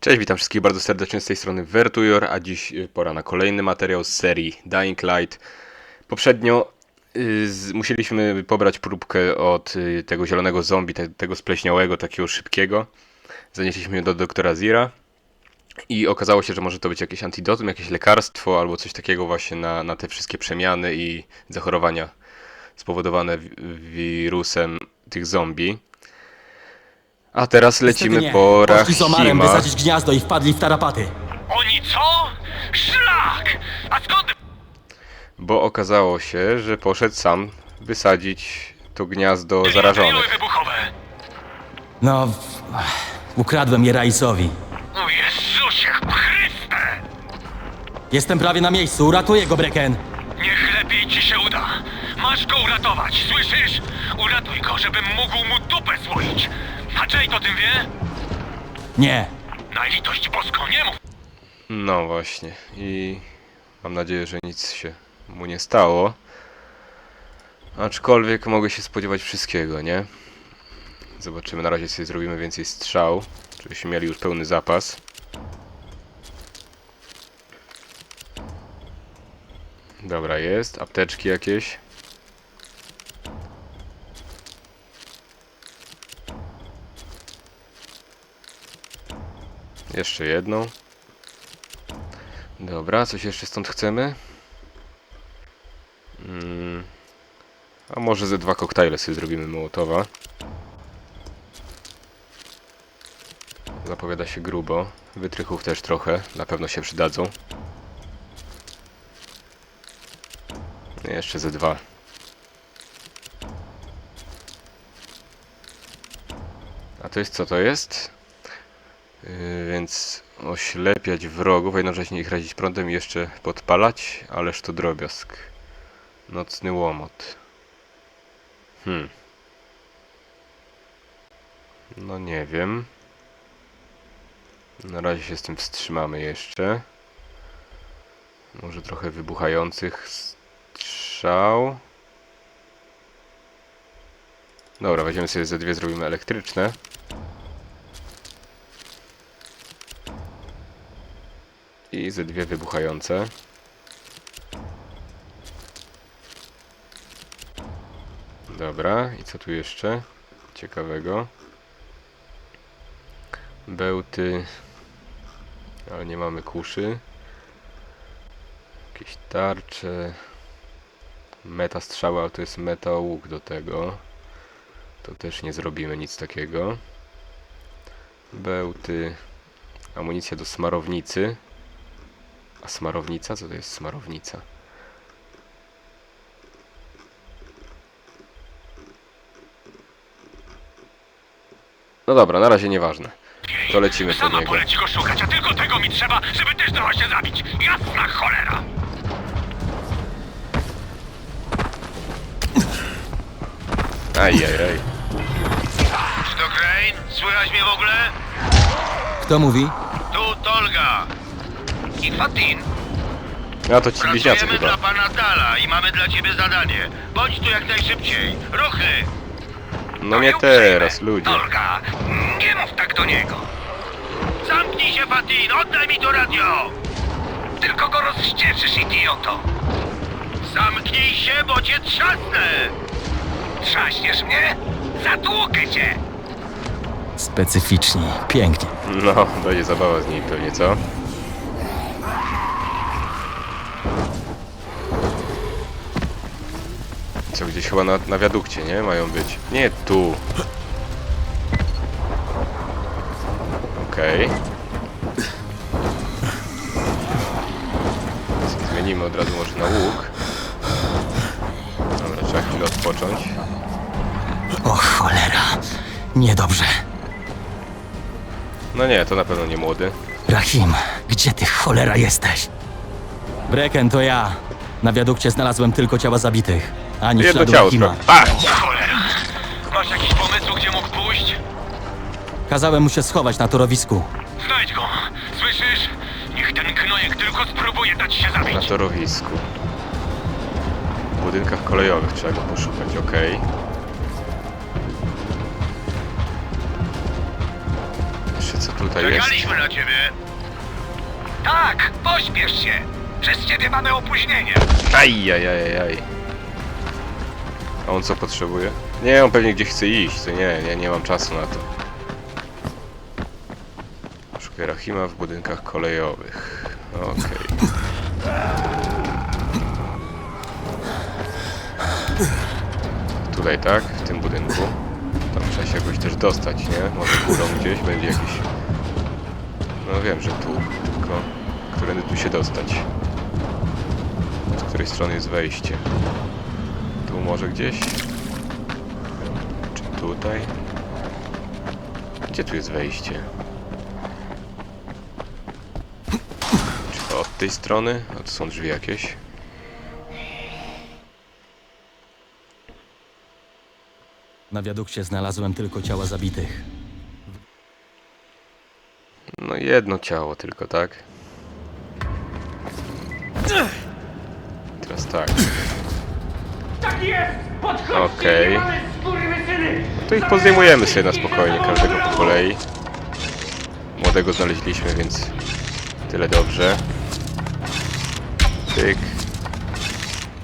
Cześć, witam wszystkich bardzo serdecznie z tej strony Vertujor, a dziś y, pora na kolejny materiał z serii Dying Light. Poprzednio y, musieliśmy pobrać próbkę od y, tego zielonego zombie, te, tego spleśniałego, takiego szybkiego. Zanieśliśmy ją do doktora Zira i okazało się, że może to być jakieś antidotum, jakieś lekarstwo albo coś takiego właśnie na, na te wszystkie przemiany i zachorowania spowodowane wi- wirusem tych zombie. A teraz lecimy po Poszli z Omarem Rahima. wysadzić gniazdo i wpadli w tarapaty. Oni co? Szlak! A skąd Bo okazało się, że poszedł sam wysadzić to gniazdo zarażonych. wybuchowe? No, w- ukradłem je Raisowi. O Jezusie Chryste! Jestem prawie na miejscu, uratuję go, Breken. Uratować, słyszysz? Uratuj go, żebym mógł mu dupę słoić. A Jade o tym wie? Nie. Na litość boską, nie mów! No właśnie. I mam nadzieję, że nic się mu nie stało. Aczkolwiek mogę się spodziewać wszystkiego, nie? Zobaczymy, na razie sobie zrobimy więcej strzał, żebyśmy mieli już pełny zapas. Dobra, jest. Apteczki jakieś. Jeszcze jedną. Dobra, coś jeszcze stąd chcemy? Mm. A może ze dwa koktajle sobie zrobimy Mołotowa. Zapowiada się grubo. Wytrychów też trochę, na pewno się przydadzą. Jeszcze ze dwa. A to jest co to jest? Więc oślepiać wrogów, a jednocześnie ich razić prądem i jeszcze podpalać, ależ to drobiazg. Nocny łomot. Hmm. No nie wiem. Na razie się z tym wstrzymamy jeszcze. Może trochę wybuchających strzał. Dobra, weźmiemy sobie ze dwie, zrobimy elektryczne. Ze dwie wybuchające. Dobra, i co tu jeszcze? Ciekawego. Bełty. Ale nie mamy kuszy. Jakieś tarcze. Meta strzały, ale to jest meta łuk do tego. To też nie zrobimy nic takiego. Bełty. Amunicja do smarownicy. A smarownica? Co to jest smarownica? No dobra, na razie nieważne. To lecimy po Sama niego. poleci go szukać, a tylko tego mi trzeba, żeby też dała się zabić. Jasna cholera! Ajajaj. Czy to Crane? Słychać mnie w ogóle? Kto mówi? Tu Tolga. I Fatin. A to ci bliźniacy Pracujemy dla chyba. pana Dala i mamy dla ciebie zadanie. Bądź tu jak najszybciej. Ruchy! No nie teraz, ludzie. Tolga, nie mów tak do niego. Zamknij się, Fatin! Oddaj mi to radio! Tylko go rozścieczysz, idioto! Zamknij się, bo cię trzasnę! Trzaśniesz mnie? Zatłukę cię! Specyficzni. Pięknie. No, będzie zabawa z niej pewnie, co? Chyba na, na wiadukcie, nie? Mają być. Nie tu. Okej. Co, Zmienimy od razu może na łuk. Dobra, trzeba chwilę odpocząć. O cholera. Niedobrze. No nie, to na pewno nie młody. Rahim, gdzie ty cholera jesteś? Breken, to ja. Na wiadukcie znalazłem tylko ciała zabitych. Ani Jedno śladu ciało Rahima. sprawdź. A! Cholera! Masz jakiś pomysł, gdzie mógł pójść? Kazałem mu się schować na torowisku. Znajdź go! Słyszysz? Niech ten knojek tylko spróbuje dać się Na zabić. torowisku. W budynkach kolejowych trzeba go poszukać, okej. Jeszcze co tutaj jest? Czekaliśmy na ciebie. Tak, pośpiesz się. Przez ciebie mamy opóźnienie. Aj, aj, aj, aj, aj. A on co potrzebuje? Nie, on pewnie gdzie chce iść, to nie, nie, nie mam czasu na to. Szukaj Rahima w budynkach kolejowych. Okej. Tutaj, tak? W tym budynku. Tam trzeba się jakoś też dostać, nie? Może górą gdzieś będzie jakiś... No wiem, że tu, tylko... Którędy tu się dostać? Z której strony jest wejście? Może gdzieś? Czy tutaj? Gdzie tu jest wejście? Czy od tej strony? A tu są drzwi jakieś? Na wiadukcie znalazłem tylko ciała zabitych. No jedno ciało tylko, tak? Teraz tak. Tak jest! Podchodźcie, Okej. skurwysyny! To ich pozdejmujemy sobie na spokojnie, każdego po kolei. Młodego znaleźliśmy, więc tyle dobrze. Pyk.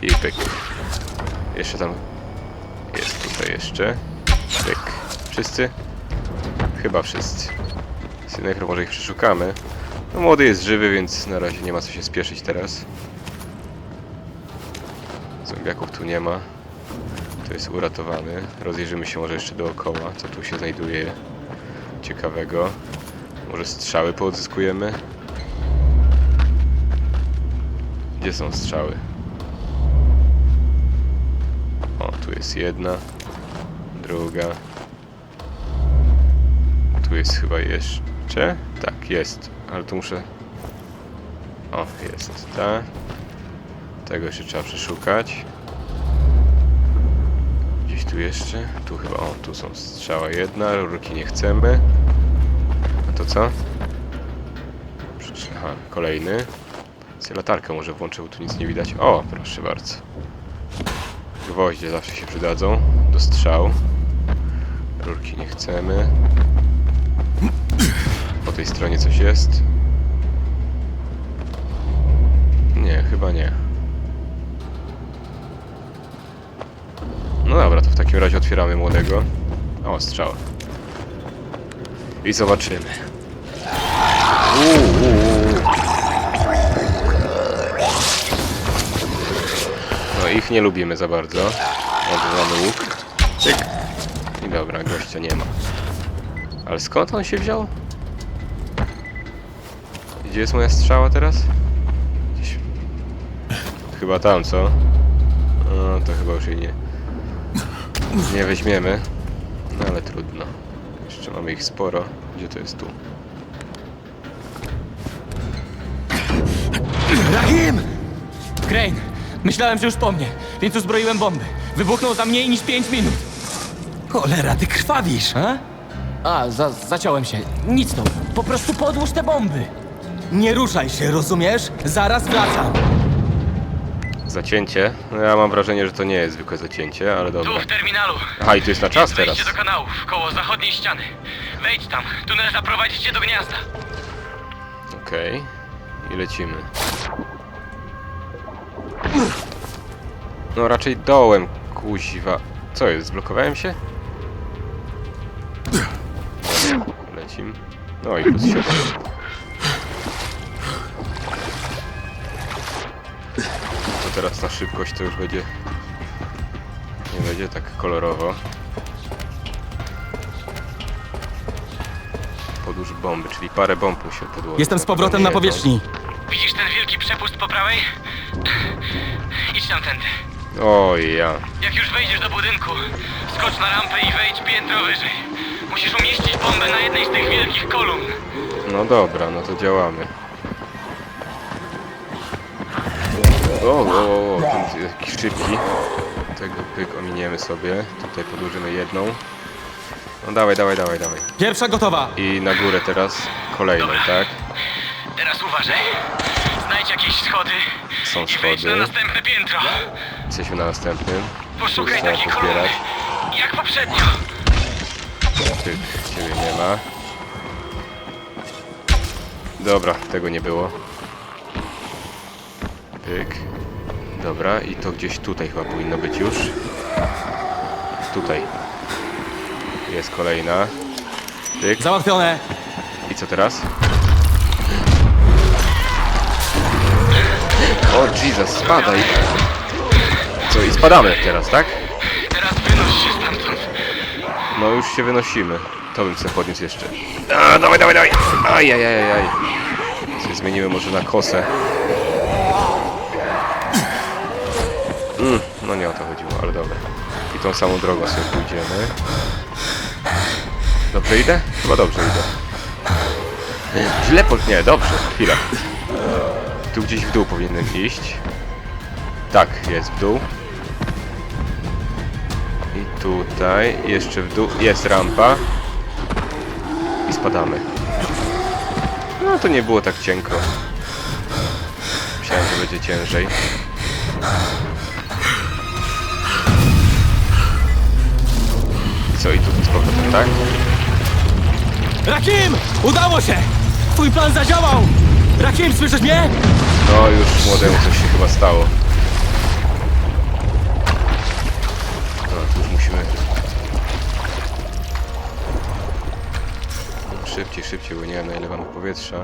I pyk. Jeszcze tam jest tutaj jeszcze. Pyk. Wszyscy? Chyba wszyscy. Synechro może ich przeszukamy. No młody jest żywy, więc na razie nie ma co się spieszyć teraz. Zombiaków tu nie ma. To jest uratowany. Rozejrzymy się może jeszcze dookoła, co tu się znajduje ciekawego. Może strzały poodzyskujemy? Gdzie są strzały? O, tu jest jedna, druga. Tu jest chyba jeszcze. Tak, jest, ale tu muszę. O, jest ta. Tego jeszcze trzeba przeszukać. Tu jeszcze? Tu chyba, o, tu są strzała jedna, rurki nie chcemy. A to co? Przeczy- Aha, kolejny. Sobie latarkę może włączę, bo tu nic nie widać. O, proszę bardzo. Gwoździe zawsze się przydadzą do strzał. Rurki nie chcemy. Po tej stronie coś jest? Nie, chyba nie. No dobra, to w takim razie otwieramy młodego. O, strzała. I zobaczymy. Uuu. No ich nie lubimy za bardzo. Odwalamy łuk. Cyk. I dobra, gościa nie ma. Ale skąd on się wziął? Gdzie jest moja strzała teraz? Gdzieś... Chyba tam, co? No, to chyba już jej nie... Nie weźmiemy. No ale trudno. Jeszcze mamy ich sporo. Gdzie to jest tu? Rahim! Crane, myślałem, że już po mnie, więc uzbroiłem bomby. Wybuchnął za mniej niż 5 minut. Cholera, ty krwawisz! A? A, za, zaciąłem się. Nic to. Po prostu podłóż te bomby. Nie ruszaj się, rozumiesz? Zaraz wracam. Zacięcie. No ja mam wrażenie, że to nie jest zwykłe zacięcie, ale dobra. Tu w terminalu. Aha, i tu jest na czas teraz. wejście do kanałów, koło zachodniej ściany. Wejdź tam, tunel zaprowadzi cię do gniazda. Okej. I lecimy. No raczej dołem, kuźwa. Co jest, zblokowałem się? Dobra, Lecim. No i plus 7. teraz na szybkość to już będzie... Nie będzie tak kolorowo. Podłóż bomby, czyli parę bomb muszę podłożyć. Jestem z powrotem na powierzchni. Widzisz ten wielki przepust po prawej? Idź tamtędy. Oj, ja. Jak już wejdziesz do budynku, skocz na rampę i wejdź piętro wyżej. Musisz umieścić bombę na jednej z tych wielkich kolumn. No dobra, no to działamy. O, o, o, o ten jakiś szybki. Tego pyk ominiemy sobie. Tutaj podłożymy jedną. No dawaj, dawaj, dawaj, dawaj. Pierwsza gotowa. I na górę teraz kolejną, Dobra. tak? Teraz uważaj. Znajdź jakieś schody Są i wejdź na schody. następne piętro. Jesteśmy na następnym. Poszukaj Trzeba takiej kolumny, jak poprzednio. Ty, ciebie nie ma. Dobra, tego nie było. Pyk. Dobra, i to gdzieś tutaj chyba powinno być już. Tutaj. Jest kolejna. Pyk. Załatwione! I co teraz? O Jesus, spadaj! Co, i spadamy teraz, tak? Teraz wynoś się stamtąd. No już się wynosimy. To bym sobie podniósł jeszcze. A, dawaj, dawaj, dawaj! Ajajajaj. Coś zmieniły może na kosę. Mm, no nie o to chodziło, ale dobra. I tą samą drogą sobie pójdziemy. Dobrze idę? Chyba dobrze idę. Źle po... Nie, dobrze. Chwila. Tu gdzieś w dół powinienem iść. Tak, jest w dół. I tutaj, jeszcze w dół, jest rampa. I spadamy. No to nie było tak cienko. Myślałem, że będzie ciężej. I co, i tu z powrotem, tak? Rakim! Udało się! Twój plan zadziałał! Rakim, słyszysz mnie? No już młodemu coś się chyba stało. No, tu już musimy... Szybciej, szybciej, bo nie wiem na ile mamy powietrza.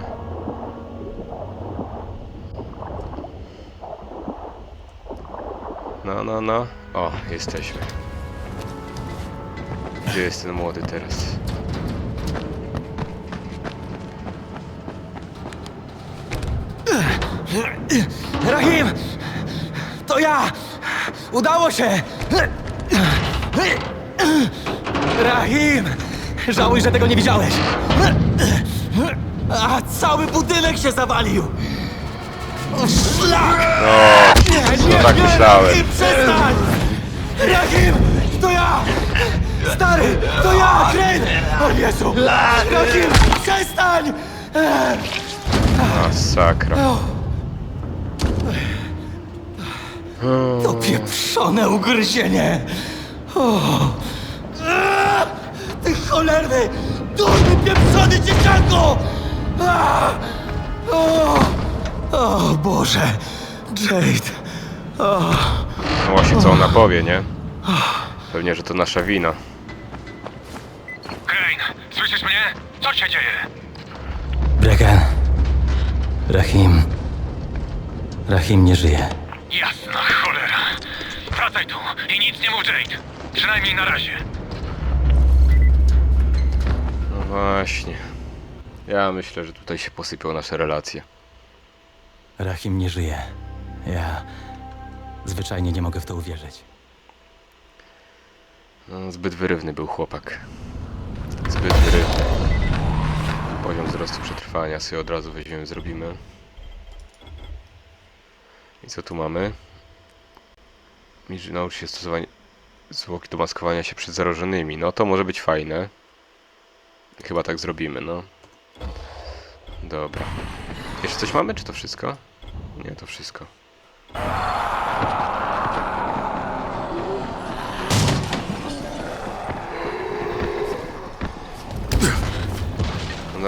No, no, no. O, jesteśmy. Gdzie jest ten młody teraz? Rahim! To ja! Udało się! Rahim! Żałuj, że tego nie widziałeś! A cały budynek się zawalił! Szlak! No, no tak myślałem. Rahim, przestań! Rahim! To ja! Stary! To ja! Kren! O Jezu! Rahim! Przestań! Masakra. To pieprzone ugryzienie! O. Ty cholerny, durny, pieprzony dzieciaku! O. o Boże! Jade! O. No właśnie, co ona powie, nie? Pewnie, że to nasza wina. Słyszysz mnie? Co się dzieje? Bregan. Rahim. Rahim nie żyje. Jasna cholera. Wracaj tu i nic nie mów Jade. Przynajmniej na razie. No właśnie. Ja myślę, że tutaj się posypią nasze relacje. Rahim nie żyje. Ja zwyczajnie nie mogę w to uwierzyć. No, zbyt wyrywny był chłopak. Zbyt wyrywny. Poziom wzrostu przetrwania sobie od razu weźmiemy, zrobimy. I co tu mamy? Nauczy się stosować zwłoki do maskowania się przed zarażonymi. No to może być fajne. Chyba tak zrobimy, no. Dobra. Jeszcze coś mamy, czy to wszystko? Nie, to wszystko.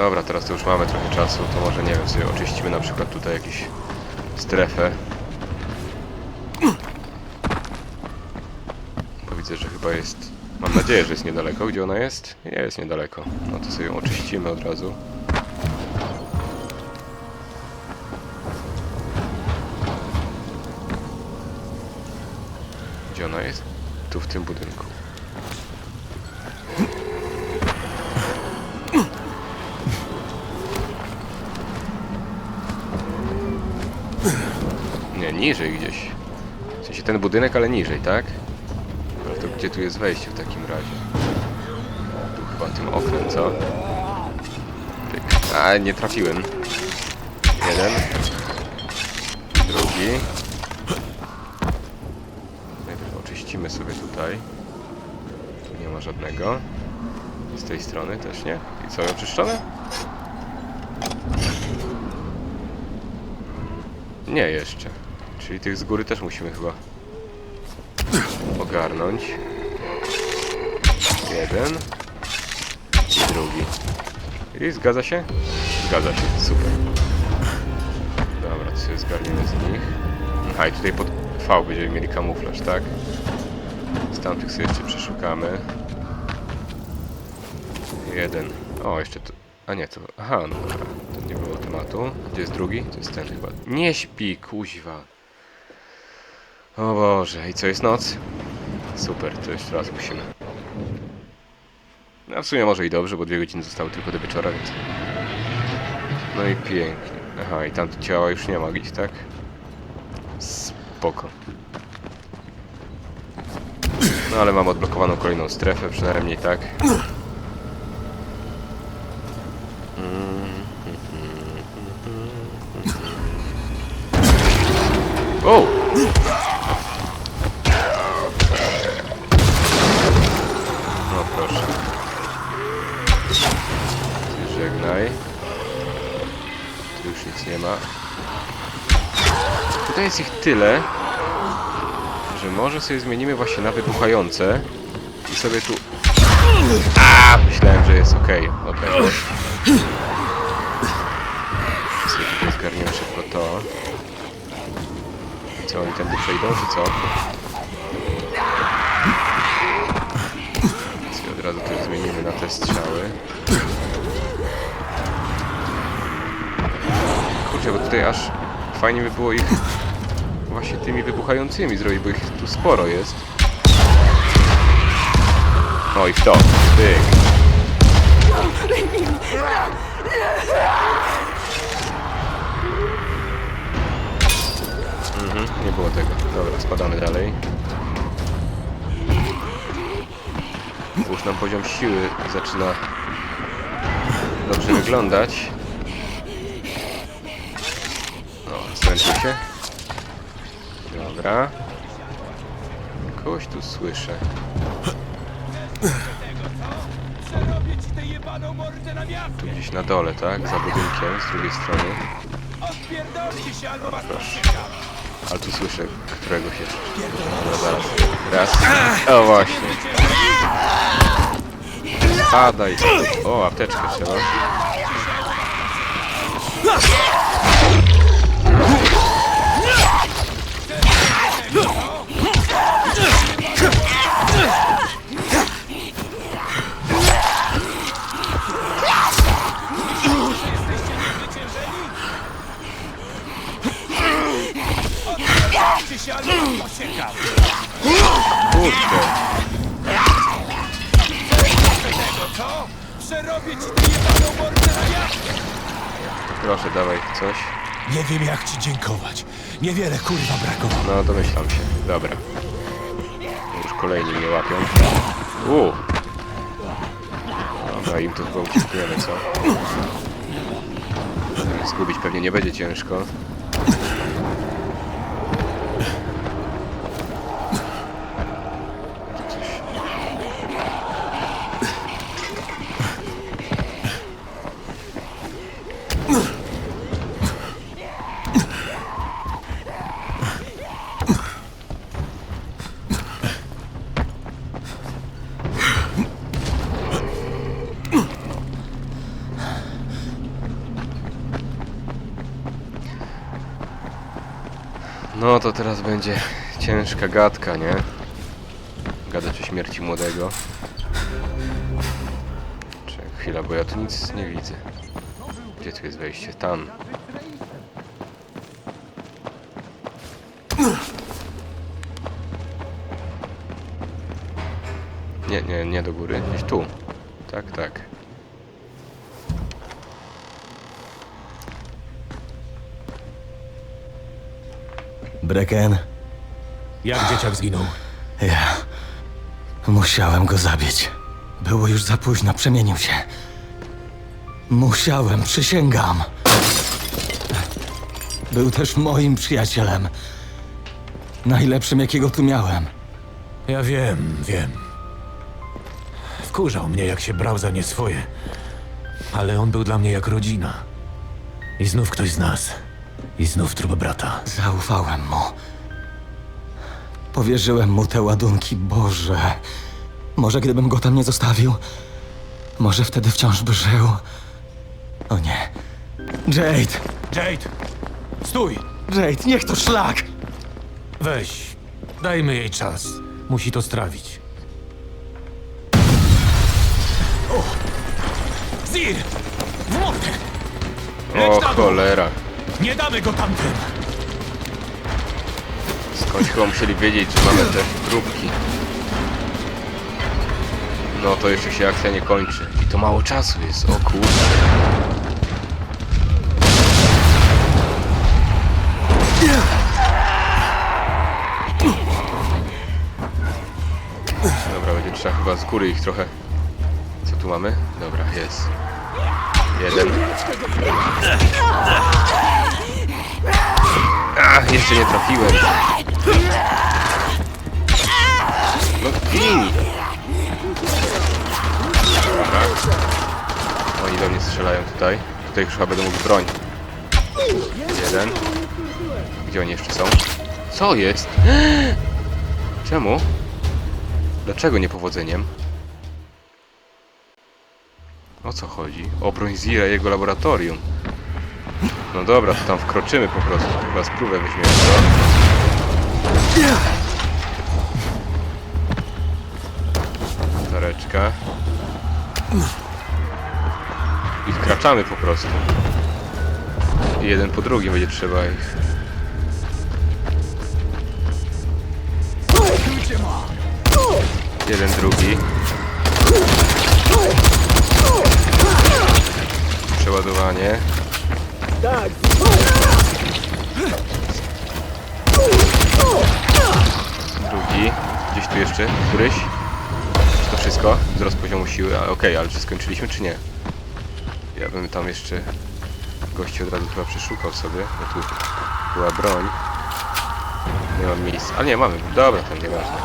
Dobra, teraz to już mamy trochę czasu, to może nie wiem, sobie oczyścimy na przykład tutaj jakąś strefę. Bo widzę, że chyba jest... Mam nadzieję, że jest niedaleko. Gdzie ona jest? Nie jest niedaleko. No to sobie ją oczyścimy od razu. Gdzie ona jest? Tu w tym budynku. Niżej gdzieś. W sensie ten budynek, ale niżej, tak? Ale to gdzie tu jest wejście w takim razie? Tu chyba tym oknem, co? Pyk. A, nie trafiłem. Jeden. Drugi. Najpierw oczyścimy sobie tutaj. Tu nie ma żadnego. Z tej strony też nie. I co, oczyszczone? Nie jeszcze. Czyli tych z góry też musimy chyba ogarnąć. Jeden. I drugi. I zgadza się? Zgadza się, super. Dobra, to sobie zgarniemy z nich. Aha, i tutaj pod V będziemy mieli kamuflaż, tak? Z tamtych sobie jeszcze przeszukamy. Jeden. O, jeszcze tu. A nie, to. Aha, no dobra. To nie było tematu. Gdzie jest drugi? To jest ten chyba. Nie śpi, kuźwa. O Boże, i co jest noc? Super, to jeszcze raz musimy. No w sumie może i dobrze, bo dwie godziny zostały tylko do wieczora, więc... No i pięknie. Aha, i tam ciała już nie ma gdzieś, tak? Spoko. No ale mam odblokowaną kolejną strefę, przynajmniej tak. O! Jest ich tyle, że może sobie zmienimy właśnie na wybuchające i sobie tu... A, Myślałem, że jest ok. Dobra. Sobie tutaj zgarniemy szybko to. Co, oni tędy przejdą, czy co? Sobie od razu też zmienimy na te strzały. Kurczę, bo tutaj aż fajnie by było ich właśnie tymi wybuchającymi zrobić, bo ich tu sporo jest. O i w to. Mhm, nie było tego. Dobra, spadamy dalej. Już nam poziom siły zaczyna dobrze wyglądać. No, zmęczył się. Dobra. Kogoś tu słyszę. Tu gdzieś na dole, tak? Za budynkiem, z drugiej strony. Proszę. Ale tu słyszę któregoś jeszcze. No zaraz. Raz. O właśnie. Spadaj. O, apteczkę trzeba. Nie wiem jak ci dziękować. Niewiele kurwa brakowało. No, domyślam się. Dobra. Już kolejni mnie łapią. U. Dobra, im to chyba co? Zgubić pewnie nie będzie ciężko. To teraz będzie ciężka gadka, nie? Gadać o śmierci młodego. Czekaj chwila, bo ja tu nic nie widzę. Gdzie tu jest wejście? Tam. Nie, nie, nie do góry. Gdzieś tu. Tak, tak. Breken, Jak dzieciak zginął? ja musiałem go zabić. Było już za późno, przemienił się. Musiałem, przysięgam. Był też moim przyjacielem. Najlepszym, jakiego tu miałem. Ja wiem, wiem. Wkurzał mnie, jak się brał za nie swoje. Ale on był dla mnie jak rodzina. I znów ktoś z nas. I znów trup brata. Zaufałem mu. Powierzyłem mu te ładunki, Boże. Może gdybym go tam nie zostawił, może wtedy wciąż by żył. O nie. Jade! Jade! Stój! Jade, niech to szlak! Weź. Dajmy jej czas. Musi to strawić. Zir! W mordę! O na dół. cholera. Nie damy go tamtym! Skądś chyba musieli wiedzieć, że mamy te próbki. No to jeszcze się akcja nie kończy. I to mało czasu jest, o kurde. Dobra, będzie trzeba chyba z góry ich trochę... Co tu mamy? Dobra, jest. Jeden. A, jeszcze nie trafiłem. No! Dobra. Oni do mnie strzelają tutaj. Tutaj już chyba będę mógł broń. Jeden. Gdzie oni jeszcze są? Co jest? Czemu? Dlaczego niepowodzeniem? O co chodzi? O broń Zira i jego laboratorium. No dobra, to tam wkroczymy po prostu. Chyba spróbę weźmiemy, co? Tareczka. I wkraczamy po prostu. I jeden po drugim będzie trzeba ich. Jeden, drugi. Przeładowanie. Drugi. Gdzieś tu jeszcze? Któryś? To wszystko? Wzrost poziomu siły. Okej, ale czy skończyliśmy, czy nie? Ja bym tam jeszcze gości od razu chyba przeszukał sobie, bo tu była broń. Nie mam miejsca. A nie, mamy. Dobra, to nieważne.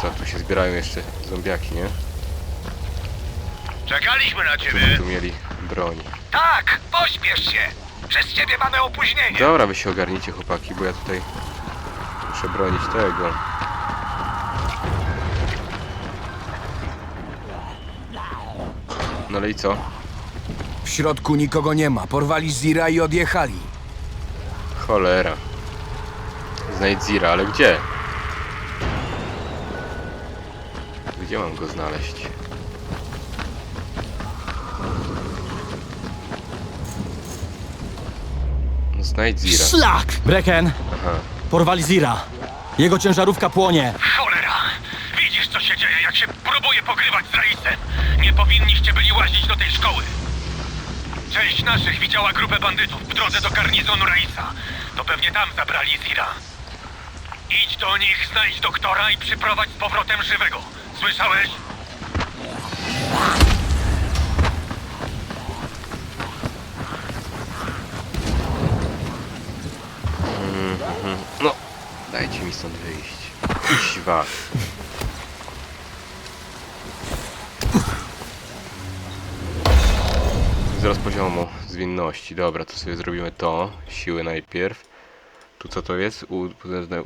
Co, tu się zbierają jeszcze zombiaki, nie? Czekaliśmy na ciebie. tu mieli broń. Tak, pośpiesz się. Przez ciebie mamy opóźnienie. Dobra, wy się ogarnijcie chłopaki, bo ja tutaj muszę bronić tego. No ale i co? W środku nikogo nie ma. Porwali Zira i odjechali. Cholera. Znajdź Zira, ale gdzie? Gdzie mam go znaleźć? Znajdź Zira. Szlak! Brecken, Aha. porwali Zira. Jego ciężarówka płonie. Cholera! Widzisz, co się dzieje, jak się próbuje pokrywać z Raisem. Nie powinniście byli łazić do tej szkoły. Część naszych widziała grupę bandytów w drodze do garnizonu Raisa. To pewnie tam zabrali Zira. Idź do nich, znajdź doktora i przyprowadź z powrotem żywego. Słyszałeś? No, dajcie mi stąd wyjść. Kuźwa. Wzrost poziomu zwinności. Dobra, to sobie zrobimy to. Siły najpierw. Tu co to jest?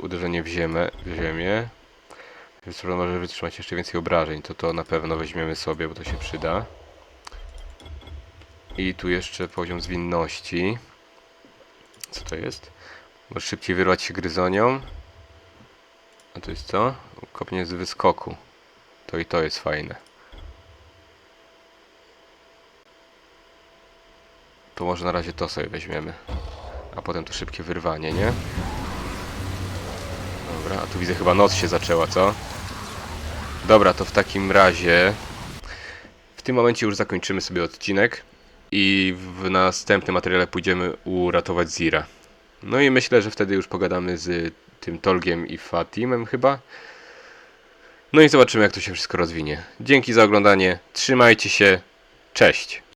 Uderzenie w ziemię. W ziemię. Więc może wytrzymać jeszcze więcej obrażeń. To to na pewno weźmiemy sobie, bo to się przyda. I tu jeszcze poziom zwinności. Co to jest? Możesz szybciej wyrwać się gryzonią. A to jest co? Kopnie z wyskoku. To i to jest fajne. To może na razie to sobie weźmiemy. A potem to szybkie wyrwanie, nie? Dobra, a tu widzę chyba noc się zaczęła, co? Dobra, to w takim razie... W tym momencie już zakończymy sobie odcinek. I w następnym materiale pójdziemy uratować Zira. No i myślę, że wtedy już pogadamy z tym Tolgiem i Fatimem chyba. No i zobaczymy jak to się wszystko rozwinie. Dzięki za oglądanie, trzymajcie się, cześć!